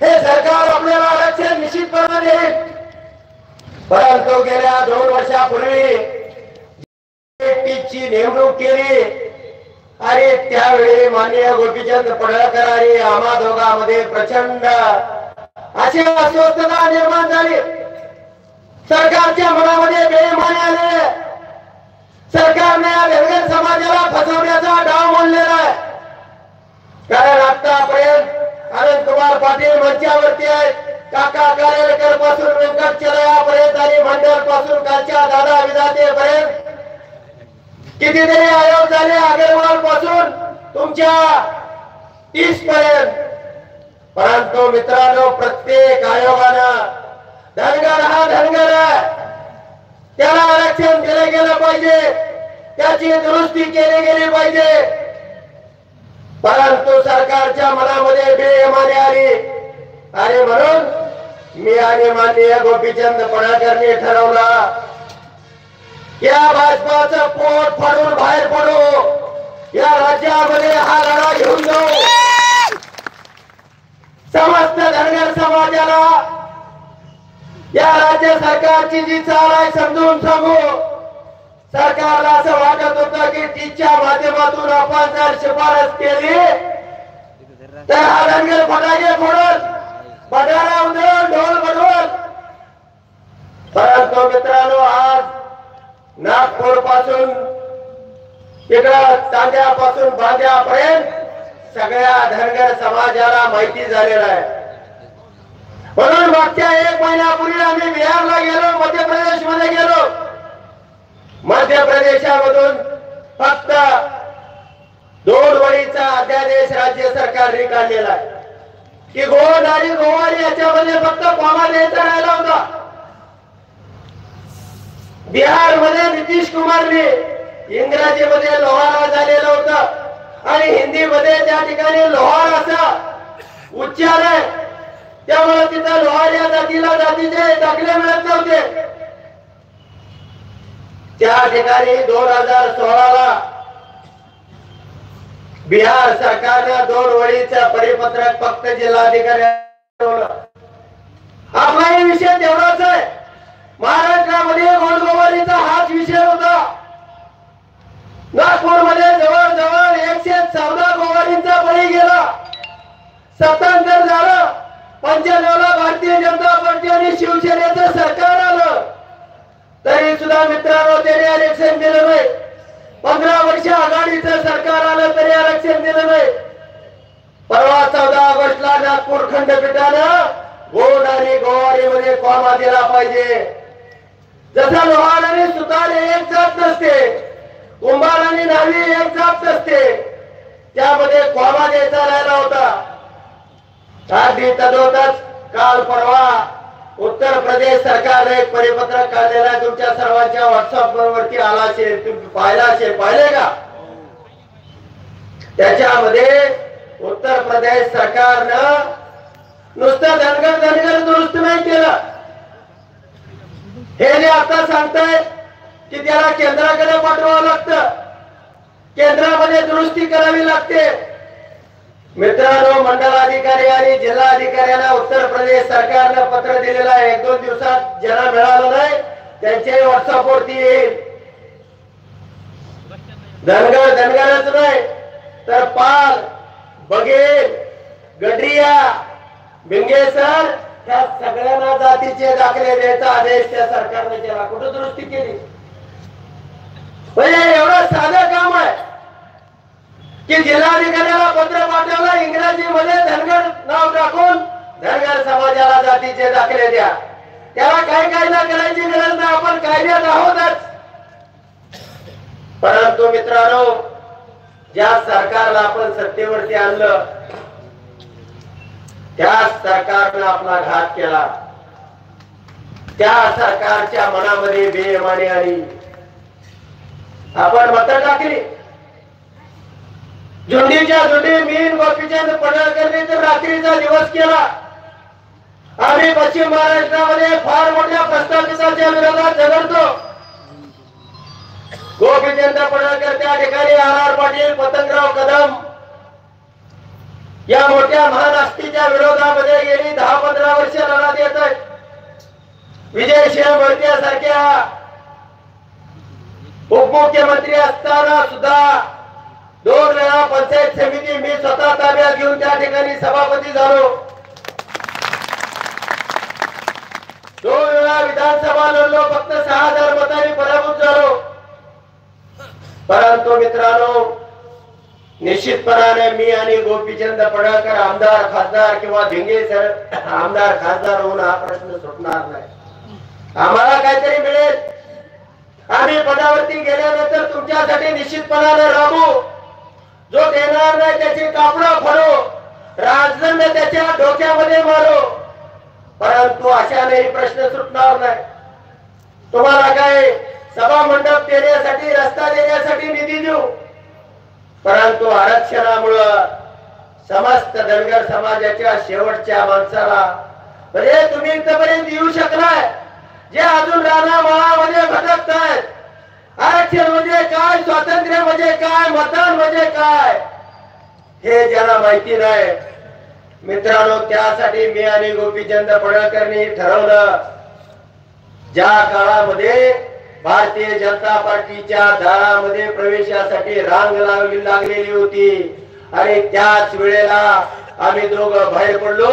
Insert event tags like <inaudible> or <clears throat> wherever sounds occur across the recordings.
हे सरकार आपल्याला आरक्षण निश्चितपणे देईल. परंतु गेल्या दोन वर्षापूर्वी ची नेमणूक केली आणि त्यावेळी माननीय गोपीचंद पडळकर आणि आम्हा दोघांमध्ये प्रचंड अशी अस्वस्थता निर्माण झाली. सरकारच्या मनामध्ये बेमाने आले सरकारने या धनगर समाजाला फसवण्याचा डाव मांडलेला आहे कारण आतापर्यंत अनंत कुमार पाटील मंचावरती आहेत. काका कारेकरपासून व्यंकट चलयापर्यंत आणि मंडळपासून कालच्या दादा विधाते पर्यंत कितीतरी आयोग झाले अगरवाल पासून तुमच्या तीस पर्यंत परंतु मित्रांनो प्रत्येक आयोगानं धनगर हा धनगर आहे. त्याला आरक्षण दिलं गेलं पाहिजे. त्याची दुरुस्ती केली गेली पाहिजे. परंतु सरकारच्या मनामध्ये बेमाने आली. आणि म्हणून मी आणि माननीय गोपीचंद पणाकरने ठरवला या भाजपाचं पोट फाडून बाहेर पडू. या राज्यामध्ये हा लढा घेऊन जाऊ. समस्त धनगर समाजाला या राज्य सरकारची जी चाल आहे समजून सांगू. सरकारला असं वाटत होतं की तिच्या माध्यमातून आपण जर शिफारस केली तर हा धनगर फटाके फोडत बटारा उधळून ढोल बनवत परंतु मित्रांनो आज नागपूरपासून इकडं चांद्यापासून बांद्यापर्यंत सगळ्या धनगर समाजाला माहिती झालेला आहे. म्हणून मागच्या एक महिन्यापूर्वी आम्ही बिहारला गेलो मध्य प्रदेशमध्ये गेलो. अध्यादेशामधून फक्त दोन वळीचा अध्यादेश राज्य सरकारने काढलेला आहे. की गोड आणि गोवारी याच्यामध्ये फक्त कॉमा द्यायचा राहिला होता? बिहारमध्ये नितीश कुमारने इंग्रजीमध्ये लोहारा झालेलं होतं. आणि हिंदीमध्ये त्या ठिकाणी लोहार असा उच्चार आहे त्यामुळे तिथं लोहार या जातीला जातीचे दाखले मिळत नव्हते. त्या ठिकाणी दोन हजार सोळाला बिहार सरकारनं दोन वळीचं परिपत्रक फक्त जिल्हाधिकारी विषय तेवढाच आहे. महाराष्ट्रामध्ये गोडगोवारीचा हाच विषय होता. नागपूरमध्ये जवळजवळ एकशे चौदा गोवारींचा बळी गेला. सत्तांतर झालं. पंच्याण्णवला भारतीय जनता पार्टी आणि शिवसेनेचं सरकार सुद्धा मित्रांनो त्याने आरक्षण दिलं नाही. पंधरा वर्ष आघाडीचं सरकार आलं तरी आरक्षण दिलं नाही. परवा चौदा ऑगस्टला नागपूर खंडपीठानं गोड आणि गोवारीमध्ये कॉमा दिला पाहिजे. जसा लोहार आणि सुतार एक जात नसते कुंभार आणि नावी एक जात नसते. त्यामध्ये कॉमा द्यायचा राहिला होता. तदोतच काल परवा उत्तर प्रदेश सरकारने एक परिपत्रक काढलेला आहे. तुमच्या सर्वांच्या व्हॉट्सअप वरती आला असेल तुम्ही पाहिला असेल पाहिले का? त्याच्यामध्ये उत्तर प्रदेश सरकारनं नुसतं धनगर धनगर दुरुस्त नाही केलं. हे जे आता सांगताय की त्याला केंद्राकडे पाठवावं लागतं. केंद्रामध्ये दुरुस्ती करावी लागते. मित्रांनो मंडलाधिकारी आणि जिल्हा जिल्हाधिकाऱ्यांना उत्तर प्रदेश सरकारनं पत्र दिलेलं आहे. एक दोन दिवसात ज्यांना मिळालं नाही त्यांचे व्हॉट्सअप वरती येईल. धनगर धनगरच नाही तर पाल बघेल गडरिया बिंगेसर ह्या सगळ्यांना जातीचे दाखले द्यायचा आदेश त्या सरकारने केला. कुठं दुरुस्ती केली? म्हणजे एवढं साधं काम आहे. की जिल्हाधिकाऱ्याला पत्र पाठवलं इंग्रजीमध्ये धनगर नाव टाकून धनगर समाजाला जातीचे दाखले द्या. त्याला काय कायदा करायची गरज नाही आपण कायद्यात आहोतच. परंतु मित्रांनो ज्या सरकारला आपण सत्तेवरती आणलं त्या सरकारनं आपला घात केला. त्या सरकारच्या मनामध्ये बेमानी आली. आपण मत टाकली. जोडीच्या जोडी मीन गोपीचंद पडळकरने तर रात्रीचा दिवस केला. आम्ही पश्चिम महाराष्ट्रामध्ये फार मोठ्या प्रस्ताविताच्या विरोधात झगडतो. गोपीचंद पडळकर त्या ठिकाणी आर आर पाटील पतंगराव कदम या मोठ्या महाराष्ट्रीच्या विरोधामध्ये गेली दहा पंधरा वर्ष लढात येत आहे विजय सिंह बळत्यासारख्या उपमुख्यमंत्री असताना सुद्धा वेळा पंचायत समिती मी स्वतः ताब्यात घेऊन त्या ठिकाणी सभापती झालो. दोन वेळा विधानसभा लढलो फक्त सहा हजार मतांनी पराभूत झालो. परंतु मित्रांनो निश्चितपणाने मी आणि गोपीचंद पडळकर आमदार खासदार किंवा धिंगे सर आमदार खासदार होऊन हा प्रश्न सुटणार नाही. आम्हाला काहीतरी मिळेल. आम्ही पदावरती गेल्यानंतर तुमच्यासाठी निश्चितपणाने राबू. जो देणार नाही त्याची कापडा फडो राजदंड त्याच्या डोक्यामध्ये मारो. परंतु अशाने प्रश्न सुटणार नाही. तुम्हाला काय सभा मंडप देण्यासाठी रस्ता देण्यासाठी निधी देऊ? परंतु आरक्षणामुळं समस्त धनगर समाजाच्या शेवटच्या माणसाला म्हणजे तुम्ही इथपर्यंत येऊ शकलाय. जे अजून राणा माळामध्ये भटकत आहेत आरक्षण म्हणजे काय? स्वातंत्र्य म्हणजे काय? मतदान म्हणजे काय? हे ज्यांना माहिती नाही. मित्रांनो त्यासाठी मी आणि गोपीचंद पडळकरनी ठरवलं ज्या काळामध्ये भारतीय जनता पार्टीच्या दारामध्ये प्रवेशासाठी रांग लावली लागलेली होती आणि त्याच वेळेला आम्ही दोघं बाहेर पडलो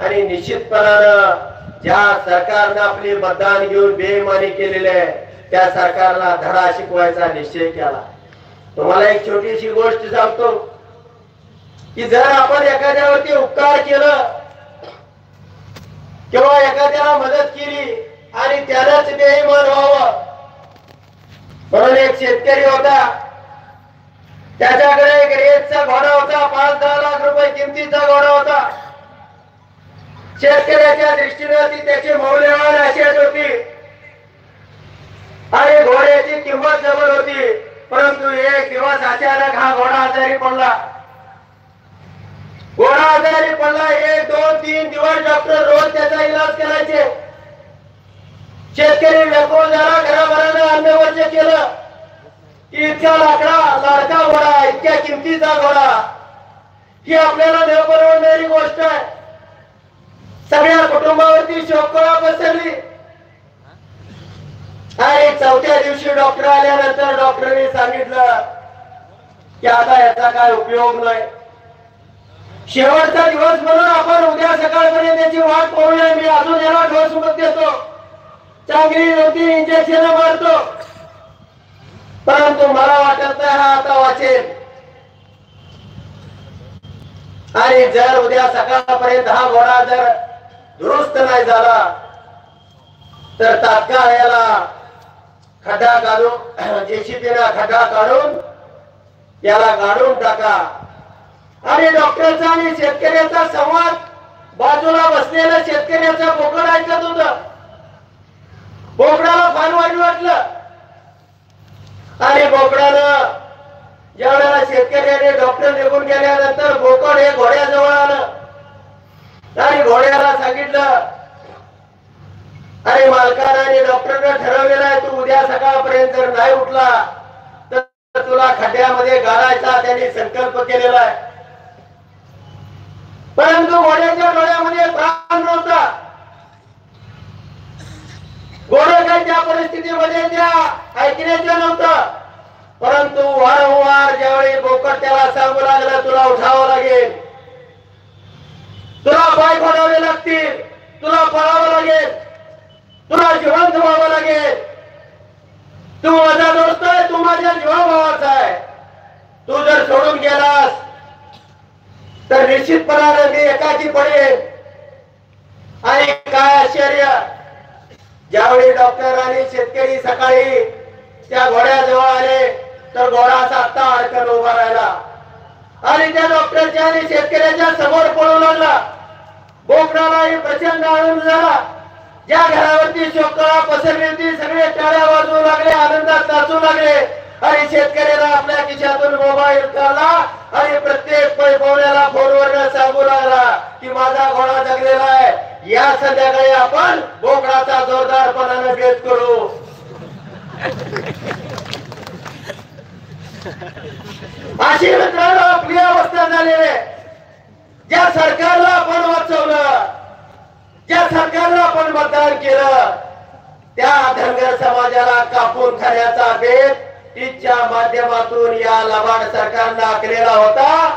आणि निश्चितपणानं ज्या सरकारनं आपली मतदान घेऊन बेमानी केलेले आहे त्या सरकारला धडा शिकवायचा निश्चय केला. तुम्हाला एक छोटीशी गोष्ट सांगतो. की जर आपण एखाद्यावरती उपकार केलं किंवा एखाद्याला मदत केली आणि त्यालाच बेईमान व्हावं म्हणून एक शेतकरी होता. त्याच्याकडे एक रेतचा घोडा होता पाच दहा लाख रुपये किमतीचा घोडा होता. शेतकऱ्याच्या दृष्टीने ती त्याची मौल्यवान अशी होती. आणि घोड्याची किंमत जवळ होती परंतु एक दिवस अचानक हा घोडा आजारी पडला. घोडा आजारी पडला एक दोन तीन दिवस डॉक्टर रोज त्याचा इलाज करायचे. शेतकरी व्याकुळ झाला घराभरानं अन्नवर्ज केलं. की इतका लाकडा लाडका घोडा इतक्या किमतीचा घोडा. ही आपल्याला न परवडणारी गोष्ट आहे. सगळ्या कुटुंबावरती शोकळा पसरली. अरे चौथ्या दिवशी डॉक्टर आल्यानंतर डॉक्टरने सांगितलं की आता याचा काय उपयोग नाही. शेवटचा दिवस म्हणून आपण उद्या सकाळपर्यंत त्याची वाट पाहूया. मी अजून याला डोस मत देतो. चांगली नव्हती इंजेक्शन मारतो. परंतु मला वाटत नाही हा आता वाचेल. आणि जर उद्या सकाळपर्यंत हा घोडा जर दुरुस्त नाही झाला तर तात्काळ याला <clears throat> खड्डा काढून जेसीबीना खड्डा काढून याला गाडून टाका. आणि डॉक्टरचा आणि शेतकऱ्याचा संवाद बाजूला बसलेल्या शेतकऱ्याचा बोकड ऐकत होत. बोकडाला फार वाईट वाटलं. आणि बोकडानं ज्यावेळेला शेतकऱ्याने डॉक्टर निघून गेल्यानंतर बोकड हे घोड्याजवळ आलं. आणि घोड्याला सांगितलं आणि मालकानं आणि डॉक्टरनं ठरवलेलं आहे तू उद्या सकाळपर्यंत जर नाही उठला तर तुला खड्ड्यामध्ये गाडायचा त्यांनी संकल्प केलेला आहे. परंतु घोड्याच्या डोळ्यामध्ये प्राण नव्हता. घोडं काही त्या परिस्थितीमध्ये त्या ऐकण्याचं नव्हतं. परंतु वारंवार ज्यावेळी बोकड त्याला सांगू लागला तुला उठावं लागेल. तुला पाय खोडावे लागतील तुला पळावं लागेल. तुला जिवंत व्हावं लागेल. तू माझा दोस्त आहे तू माझ्या जीवाभावाचा आहे. तू जर सोडून गेलास तर निश्चितपणाने मी एकाची पडेल. आणि काय आश्चर्य ज्यावेळी डॉक्टर आणि शेतकरी सकाळी त्या घोड्याजवळ आले तर घोडा आता अडकन उभा राहिला. आणि त्या डॉक्टरच्या आणि शेतकऱ्याच्या समोर पळू लागला. बोकडालाही प्रचंड आनंद झाला. या घरावरती शोकळा पसरली होती सगळे टाळ्या वाजवू लागले आनंदात नाचू लागले. आणि शेतकऱ्याला आपल्या खिशातून मोबाईल काढला आणि प्रत्येक पैपवण्याला फोनवर सांगू लागला की माझा घोडा जगलेला आहे. या संध्याकाळी आपण बोकडाचा जोरदारपणाने भेट करू. अशी मित्रांनो प्रिय अवस्था झालेली आहे. ज्या सरकारला आपण वाचवलं ज्या आपण मतदान केलं त्या धनगर समाजाला कापून खाण्याचा बेत तिच्या माध्यमातून या लबाड सरकारनं आखलेला होता.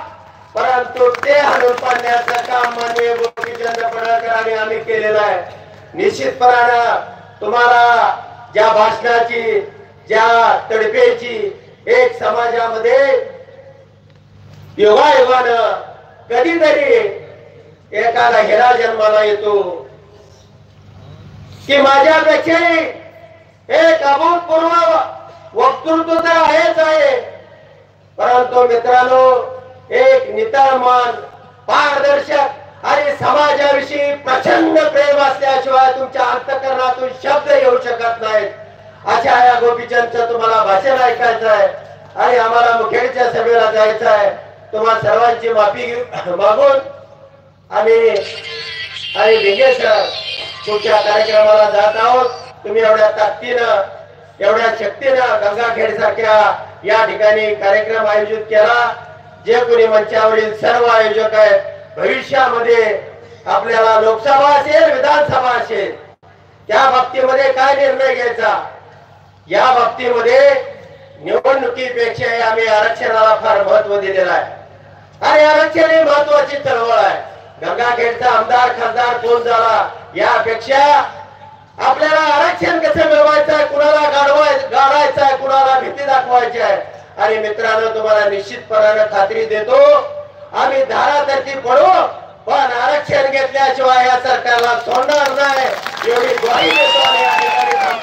परंतु ते हलून पाडण्याचं काम माननीय गोपीचंद्र पडळकरांनी आम्ही केलेलं आहे. निश्चितपणानं तुम्हाला ज्या भाषणाची ज्या तडफेची एक समाजामध्ये योगायोगानं कधीतरी एकाला हिरा जन्माला येतो. की माझ्यापेक्षाही एक अभूतपूर्व वक्तृत्व तर आहेच आहे. परंतु मित्रांनो एक नितळमान पारदर्शक आणि समाजाविषयी प्रचंड प्रेम असल्याशिवाय तुमच्या अंतकरणातून शब्द येऊ शकत नाहीत. अशा या गोपीचंदचं तुम्हाला भाषण ऐकायचं आहे आणि आम्हाला मुखेडच्या सभेला जायचं आहे. तुम्हा सर्वांची माफी घेऊ- मागून आम्ही आणि लिंगे सर तुमच्या कार्यक्रमाला जात आहोत. तुम्ही एवढ्या ताकदीनं एवढ्या शक्तीनं गंगाखेड सारख्या या ठिकाणी कार्यक्रम आयोजित केला जे कोणी मंचावरील सर्व आयोजक आहेत भविष्यामध्ये आपल्याला लोकसभा असेल विधानसभा असेल त्या बाबतीमध्ये काय निर्णय घ्यायचा? या बाबतीमध्ये निवडणुकीपेक्षा आम्ही आरक्षणाला फार महत्त्व दिलेलं आहे. आणि आरक्षण हे महत्त्वाचे गंगाखेडचा आमदार खासदार कोण झाला? यापेक्षा आपल्याला आरक्षण कसं मिळवायचं आहे कुणाला गाडवाय गाडायचं आहे कुणाला भीती दाखवायची आहे? आणि मित्रांनो तुम्हाला निश्चितपणानं खात्री देतो आम्ही धारातरती पडू पण आरक्षण घेतल्याशिवाय या सरकारला सोडणार नाही. एवढी ग्वाही देतो